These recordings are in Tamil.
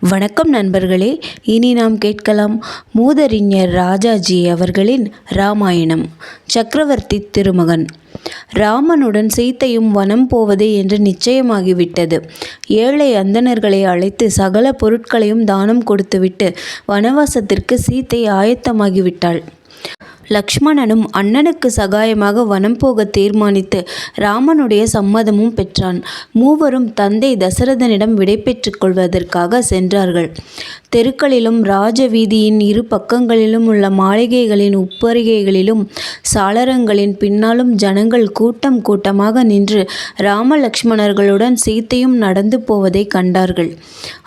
வணக்கம் நண்பர்களே இனி நாம் கேட்கலாம் மூதறிஞர் ராஜாஜி அவர்களின் ராமாயணம் சக்கரவர்த்தி திருமகன். ராமனுடன் சீத்தையும் வனம் போவது என்று நிச்சயமாகிவிட்டது. ஏழை அந்தணர்களை அழைத்து சகல பொருட்களையும் தானம் கொடுத்துவிட்டு வனவாசத்திற்கு சீத்தை ஆயத்தமாகிவிட்டாள். லக்ஷ்மணனும் அண்ணனுக்கு சகாயமாக வனம் போக தீர்மானித்து ராமனுடைய சம்மதமும் பெற்றான். மூவரும் தந்தை தசரதனிடம் விடை கொள்வதற்காக சென்றார்கள். தெருக்களிலும் ராஜ வீதியின் இரு பக்கங்களிலும் உள்ள மாளிகைகளின் உப்பரிகைகளிலும் சாளரங்களின் பின்னாலும் ஜனங்கள் கூட்டம் கூட்டமாக நின்று ராமலக்ஷ்மணர்களுடன் சீத்தையும் நடந்து போவதை கண்டார்கள்.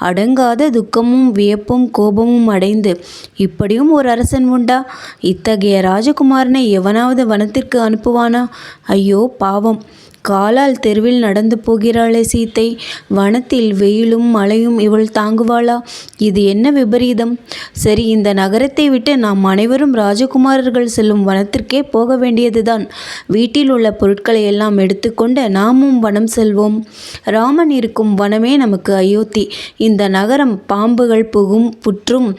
அடங்காத துக்கமும் வியப்பும் கோபமும் அடைந்து இப்படியும் ஒரு அரசன் உண்டா? இத்தகைய ராஜகுமாரனை எவனாவது வனத்திற்கு அனுப்புவானா? ஐயோ பாவம். காலால் தெருவில் நடந்து போகிறாளே சீத்தை. வனத்தில் வெயிலும் மழையும் இவள் தாங்குவாளா? இது என்ன விபரீதம்? சரி இந்த நகரத்தை விட்டு நாம் அனைவரும் ராஜகுமாரர்கள் செல்லும் வனத்திற்கே போக வேண்டியதுதான். வீட்டில் உள்ள பொருட்களை எல்லாம் எடுத்துக்கொண்டு நாமும் வனம் செல்வோம். ராமன் இருக்கும் வனமே நமக்கு அயோத்தி. இந்த நகரம் பாம்புகள் புகும் புற்றும்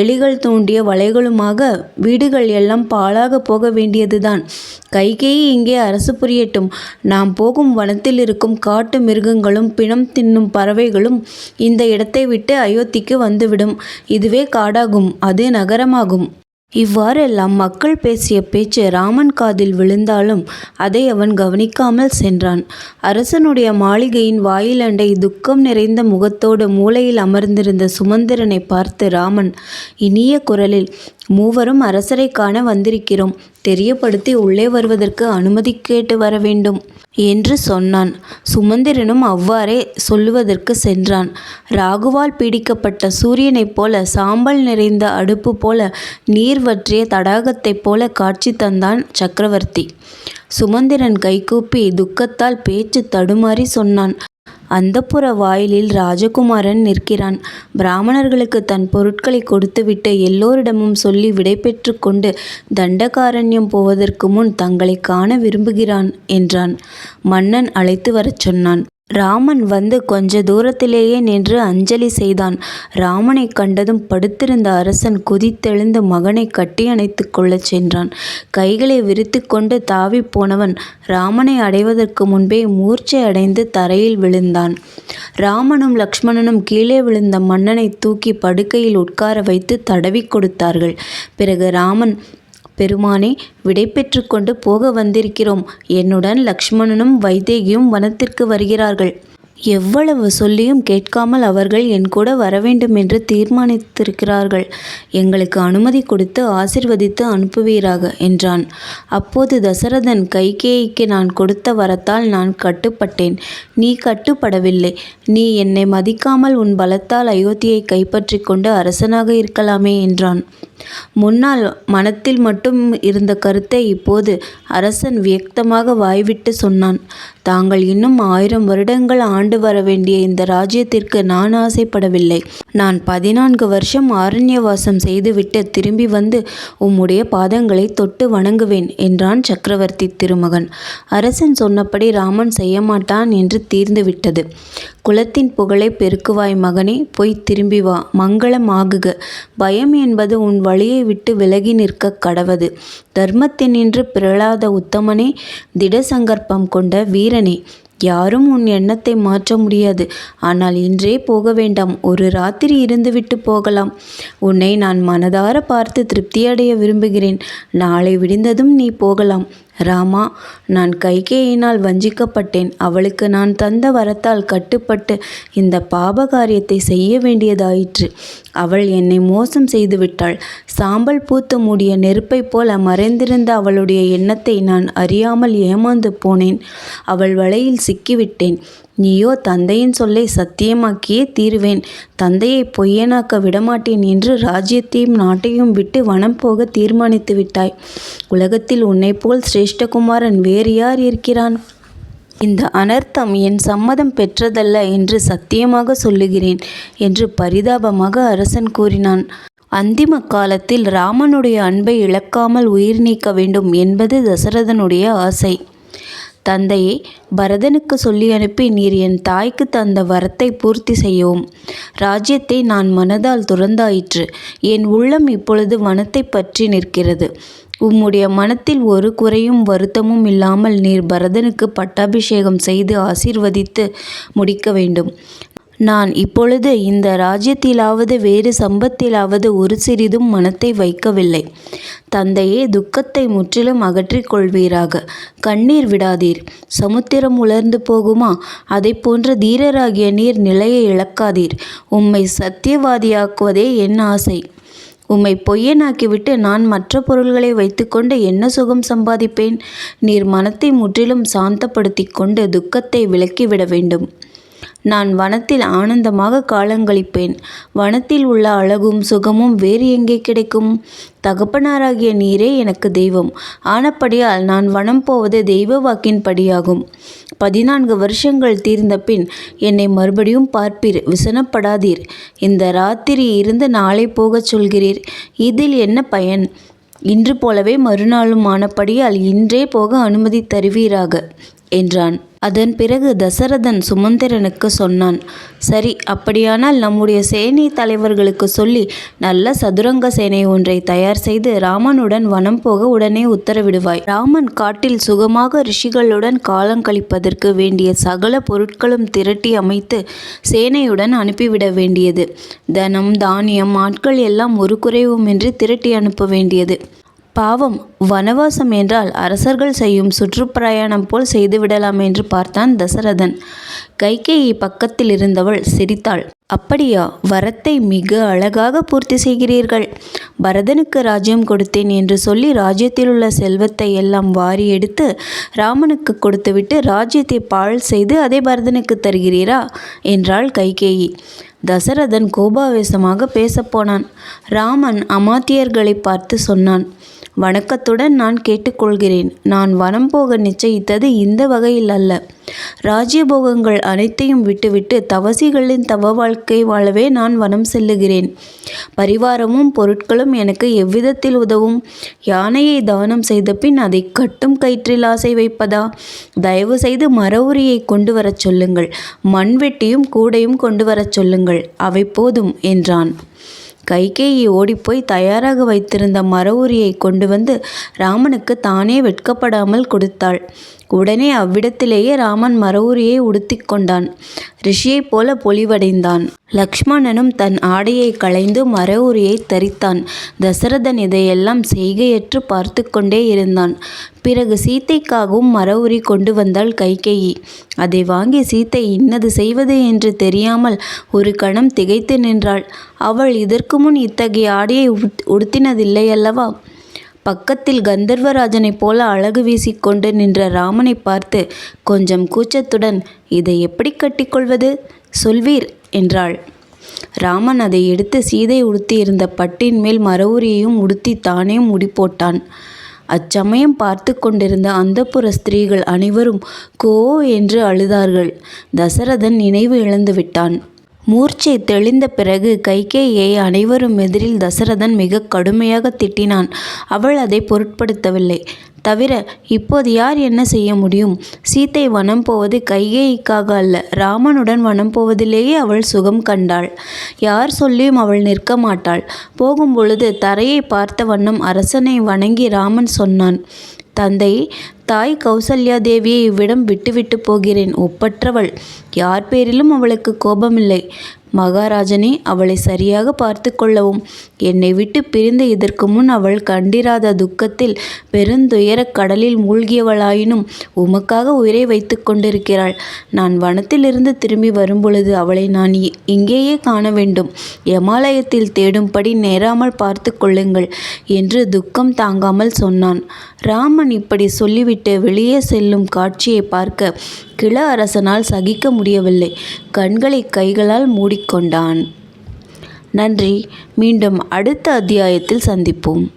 எலிகள் தோண்டிய வலைகளுமாக வீடுகள் எல்லாம் பாழாக போக வேண்டியதுதான். கைகேயி இங்கே அரசு புரியட்டும். நாம் போகும் வனத்தில் இருக்கும் காட்டு மிருகங்களும் பிணம் தின்னும் பறவைகளும் இந்த இடத்தை விட்டு அயோத்திக்கு வந்துவிடும். இதுவே காடாகும் அது நகரமாகும். இவ்வாறெல்லாம் மக்கள் பேசிய பேச்சு ராமன் காதில் விழுந்தாலும் அதை அவன் கவனிக்காமல் சென்றான். அரசனுடைய மாளிகையின் வாயிலண்டை துக்கம் நிறைந்த முகத்தோடு மூலையில் அமர்ந்திருந்த சுமந்திரனை பார்த்து ராமன் இனிய குரலில் மூவரும் அரசரை காண வந்திருக்கிறோம். தெரியப்படுத்தி உள்ளே வருவதற்கு அனுமதி கேட்டு வர வேண்டும் என்று சொன்னான். சுமந்திரனும் அவ்வாறே சொல்லுவதற்கு சென்றான். ராகுவால் பீடிக்கப்பட்ட சூரியனைப் போல சாம்பல் நிறைந்த அடுப்பு போல நீர் வற்றிய தடாகத்தைப் போல காட்சி தந்தான் சக்கரவர்த்தி. சுமந்திரன் கைகூப்பி துக்கத்தால் பேச்சு தடுமாறி சொன்னான். அந்தப்புற வாயிலில் ராஜகுமாரன் நிற்கிறான். பிராமணர்களுக்கு தன் பொருட்களை கொடுத்துவிட்டு எல்லோரிடமும் சொல்லி விடைபெற்று கொண்டு தண்டகாரண்யம் போவதற்கு முன் தங்களை காண விரும்புகிறான் என்றான். மன்னன் அழைத்து வரச் சொன்னான். ராமன் வந்து கொஞ்ச தூரத்திலேயே நின்று அஞ்சலி செய்தான். ராமனை கண்டதும் படுத்திருந்த அரசன் குதித்தெழுந்து மகனை கட்டி அணைத்து கொள்ளச் சென்றான். கைகளை விரித்து கொண்டு தாவி போனவன் ராமனை அடைவதற்கு முன்பே மூர்ச்சை அடைந்து தரையில் விழுந்தான். ராமனும் லக்ஷ்மணனும் கீழே விழுந்த மன்னனை தூக்கி படுக்கையில் உட்கார வைத்து தடவி கொடுத்தார்கள். பிறகு ராமன் பெருமானே விடை பெற்று கொண்டு போக வந்திருக்கிறோம். என்னுடன் லக்ஷ்மணனும் வைதேகியும் வனத்திற்கு வருகிறார்கள். எவ்வளவு சொல்லியும் கேட்காமல் அவர்கள் என் கூட வரவேண்டும் என்று தீர்மானித்திருக்கிறார்கள். எங்களுக்கு அனுமதி கொடுத்து ஆசிர்வதித்து அனுப்புவீராக என்றான். அப்போது தசரதன் கைகேயிக்கு நான் கொடுத்த வரத்தால் நான் கட்டுப்பட்டேன். நீ கட்டுப்படவில்லை. நீ என்னை மதிக்காமல் உன் பலத்தால் அயோத்தியை கைப்பற்றி கொண்டு அரசனாக இருக்கலாமே என்றான். முன்னால் மனத்தில் மட்டும் இருந்த கருத்தை இப்போது அரசன் வியக்தமாக வாய்விட்டு சொன்னான். தாங்கள் இன்னும் ஆயிரம் வருடங்கள் ஆண்டு வர வேண்டிய இந்த ராஜ்யத்திற்கு நான் ஆசைப்படவில்லை. நான் பதினான்கு வருஷம் ஆரண்யவாசம் செய்துவிட்டு திரும்பி வந்து உம்முடைய பாதங்களை தொட்டு வணங்குவேன் என்றான் சக்கரவர்த்தி திருமகன். அரசன் சொன்னபடி ராமன் செய்ய மாட்டான் என்று தீர்ந்துவிட்டது. குலத்தின் புகழை பெருக்குவாய் மகனே போய் திரும்பி வா மங்களம் ஆகுக பயம் என்பது உன் வழியை விட்டு விலகி நிற்க கடவது. தர்மத்தினின்று பிறழாத உத்தமனே திடசங்கற்பம் கொண்ட வீரனே யாரும் உன் எண்ணத்தை மாற்ற முடியாது. ஆனால் இன்றே போக வேண்டாம். ஒரு ராத்திரி இருந்துவிட்டு போகலாம். உன்னை நான் மனதார பார்த்து திருப்தியடைய விரும்புகிறேன். நாளை விடிந்ததும் நீ போகலாம். ராமா நான் கைகேயினால் வஞ்சிக்கப்பட்டேன். அவளுக்கு நான் தந்த வரத்தால் கட்டுப்பட்டு இந்த பாபகாரியத்தை செய்ய வேண்டியதாயிற்று. அவள் என்னை மோசம் செய்துவிட்டாள். சாம்பல் பூத்து மூடிய நெருப்பைப் போல மறைந்திருந்த அவளுடைய எண்ணத்தை நான் அறியாமல் ஏமாந்து போனேன். அவள் வலையில் சிக்கிவிட்டேன். நீயோ தந்தையின் சொல்லை சத்தியமாக்கியே தீருவேன். தந்தையை பொய்யனாக்க விடமாட்டேன் என்று ராஜ்யத்தையும் நாட்டையும் விட்டு வனம் போக தீர்மானித்து விட்டாய். உலகத்தில் உன்னை போல் சிரேஷ்டகுமாரன் வேறு யார் இருக்கிறான்? இந்த அனர்த்தம் என் சம்மதம் பெற்றதல்ல என்று சத்தியமாக சொல்லுகிறேன் என்று பரிதாபமாக அரசன் கூறினான். அந்திம காலத்தில் ராமனுடைய அன்பை இழக்காமல் உயிர் நீக்க வேண்டும் என்பது தசரதனுடைய ஆசை. தந்தையே பரதனுக்கு சொல்லி அனுப்பி நீர் என் தாய்க்கு தந்த வரத்தை பூர்த்தி செய்யவும் ராஜ்யத்தை நான் மனதால் துறந்தாயிற்று. என் உள்ளம் இப்பொழுது வனத்தை பற்றி நிற்கிறது. உம்முடைய மனத்தில் ஒரு குறையும் வருத்தமும் இல்லாமல் நீர் பரதனுக்கு பட்டாபிஷேகம் செய்து ஆசீர்வதித்து முடிக்க வேண்டும். நான் இப்பொழுது இந்த ராஜ்யத்திலாவது வேறு சம்பத்திலாவது ஒரு சிறிதும் மனத்தை வைக்கவில்லை. தந்தையே துக்கத்தை முற்றிலும் அகற்றிக் கொள்வீராக கண்ணீர் விடாதீர். சமுத்திரம் உலர்ந்து போகுமா? அதை போன்ற தீரராகிய நீர் நிலையை இழக்காதீர். உம்மை சத்தியவாதியாக்குவதே என் ஆசை. உம்மை பொய்யனாக்கிவிட்டு நான் மற்ற பொருள்களை வைத்துக்கொண்டு என்ன சுகம் சம்பாதிப்பேன்? நீர் மனத்தை முற்றிலும் சாந்தப்படுத்திக் கொண்டு துக்கத்தை விலக்கிவிட வேண்டும். நான் வனத்தில் ஆனந்தமாக காலங்களிப்பேன் வனத்தில் உள்ள அழகும் சுகமும் வேறு எங்கே கிடைக்கும்? தகப்பனாராகிய நீரே எனக்கு தெய்வம். ஆனப்படியால் நான் வனம் போவது தெய்வ வாக்கின்படியாகும் பதினான்கு வருஷங்கள் தீர்ந்த பின் என்னை மறுபடியும் பார்ப்பீர் விசனப்படாதீர். இந்த ராத்திரி இருந்து நாளை போகச் சொல்கிறீர். இதில் என்ன பயன்? இன்று போலவே மறுநாளும் ஆனபடியால் இன்றே போக அனுமதி தருவீராக என்றான். அதன் பிறகு தசரதன் சுமந்திரனுக்கு சொன்னான் சரி அப்படியானால் நம்முடைய சேனை தலைவர்களுக்கு சொல்லி நல்ல சதுரங்க சேனை ஒன்றை தயார் செய்து ராமனுடன் வனம் போக உடனே உத்தரவிடுவாய். ராமன் காட்டில் சுகமாக ரிஷிகளுடன் காலங்கழிப்பதற்கு வேண்டிய சகல பொருட்களும் திரட்டி அமைத்து சேனையுடன் அனுப்பிவிட வேண்டியது. தனம் தானியம் ஆட்கள் எல்லாம் ஒரு குறைவுமின்றி திரட்டி அனுப்ப வேண்டியது. பாவம் வனவாசம் என்றால் அரசர்கள் செய்யும் சுற்றுப்பிரயாணம் போல் செய்துவிடலாம் என்று பார்த்தான் தசரதன். கைகேயி பக்கத்தில் இருந்தவள் சிரித்தாள். அப்படியா வரத்தை மிக அழகாக பூர்த்தி செய்கிறீர்கள். பரதனுக்கு ராஜ்யம் கொடுத்தேன் என்று சொல்லி ராஜ்யத்தில் உள்ள செல்வத்தை எல்லாம் வாரி எடுத்து ராமனுக்கு கொடுத்துவிட்டு ராஜ்யத்தை பாழ் செய்து அதை பரதனுக்கு தருகிறீரா? என்றாள் கைகேயி. தசரதன் கோபாவேசமாக பேசப்போனான் ராமன் அமாத்தியர்களை பார்த்து சொன்னான் வணக்கத்துடன் நான் கேட்டுக்கொள்கிறேன். நான் வனம் போக நிச்சயித்தது இந்த வகையில் அல்ல. ராஜ்யபோகங்கள் அனைத்தையும் விட்டுவிட்டு தவசிகளின் தவ வாழ்க்கை வாழவே நான் வனம் செல்லுகிறேன். பரிவாரமும் பொருட்களும் எனக்கு எவ்விதத்தில் உதவும்? யானையை தானம் செய்த பின் அதை கட்டும் கயிற்றில் ஆசை வைப்பதா? தயவு செய்து மர உரியை கொண்டு வரச் சொல்லுங்கள். மண்வெட்டியும் கூடையும் கொண்டு வரச் சொல்லுங்கள். அவை போதும் என்றான். கைகேயி ஓடிப்போய் தயாராக வைத்திருந்த மரவுரியை கொண்டு வந்து ராமனுக்கு தானே வெட்கப்படாமல் கொடுத்தாள். உடனே அவ்விடத்திலேயே ராமன் மரவுரியை உடுத்திக் கொண்டான். ரிஷியைப் போல பொலிவடைந்தான். லக்ஷ்மணனும் தன் ஆடையை களைந்து மரவுரியை தரித்தான். தசரதன் இதையெல்லாம் செய்கையற்று பார்த்து கொண்டே இருந்தான். பிறகு சீத்தைக்காகவும் மரவுரி கொண்டு வந்தாள் கைகேயி. அதை வாங்கி சீத்தை இன்னது செய்வது என்று தெரியாமல் ஒரு கணம் திகைத்து நின்றாள். அவள் இதற்கு முன் இத்தகைய ஆடையை உடுத்தினதில்லை அல்லவா பக்கத்தில் கந்தர்வராஜனைப் போல அழகு வீசிக்கொண்டு நின்ற ராமனை பார்த்து கொஞ்சம் கூச்சத்துடன் இதை எப்படி கட்டிக்கொள்வது? சொல்வீர் என்றாள். ராமன் அதை எடுத்து சீதை உடுத்தியிருந்த பட்டின் மேல் மரவுரியையும் உடுத்தி தானே முடி போட்டான் அச்சமயம் பார்த்து கொண்டிருந்த அந்தப்புற ஸ்திரீகள் அனைவரும் கோ என்று அழுதார்கள். தசரதன் நினைவு இழந்து விட்டான் மூர்ச்சை தெளிந்த பிறகு கைகேயை அனைவரும் எதிரில் தசரதன் மிக கடுமையாக திட்டினான். அவள் அதை பொருட்படுத்தவில்லை. தவிர இப்போது யார் என்ன செய்ய முடியும்? சீத்தை வனம் போவது கைகேயிக்காக அல்ல ராமனுடன் வனம் போவதிலேயே அவள் சுகம் கண்டாள். யார் சொல்லியும் அவள் நிற்க மாட்டாள். போகும் பொழுது தரையை பார்த்த வண்ணம் அரசனை வணங்கி ராமன் சொன்னான் தந்தை தாய் கௌசல்யா தேவியை இவ்விடம் விட்டுவிட்டு போகிறேன். ஒப்பற்றவள். யார் பேரிலும் அவளுக்கு கோபமில்லை. மகாராஜனே அவளை சரியாக பார்த்து கொள்ளவும். என்னை விட்டு பிரிந்து இதற்கு முன் அவள் கண்டிராத துக்கத்தில் பெருந்துயரக் கடலில் மூழ்கியவளாயினும் உமக்காக உயிரை வைத்து கொண்டிருக்கிறாள். நான் வனத்திலிருந்து திரும்பி வரும்பொழுது அவளை நான் இங்கேயே காண வேண்டும். எமாலயத்தில் தேடும்படி நேராமல் பார்த்து கொள்ளுங்கள் என்று துக்கம் தாங்காமல் சொன்னான். ராமன் இப்படி சொல்லிவிட்டு வெளியே செல்லும் காட்சியை பார்க்க கிள அரசனால் சகிக்க முடியவில்லை. கண்களை கைகளால் மூடி கூறிக்கொண்டான் நன்றி. மீண்டும் அடுத்த அத்தியாயத்தில் சந்திப்போம்.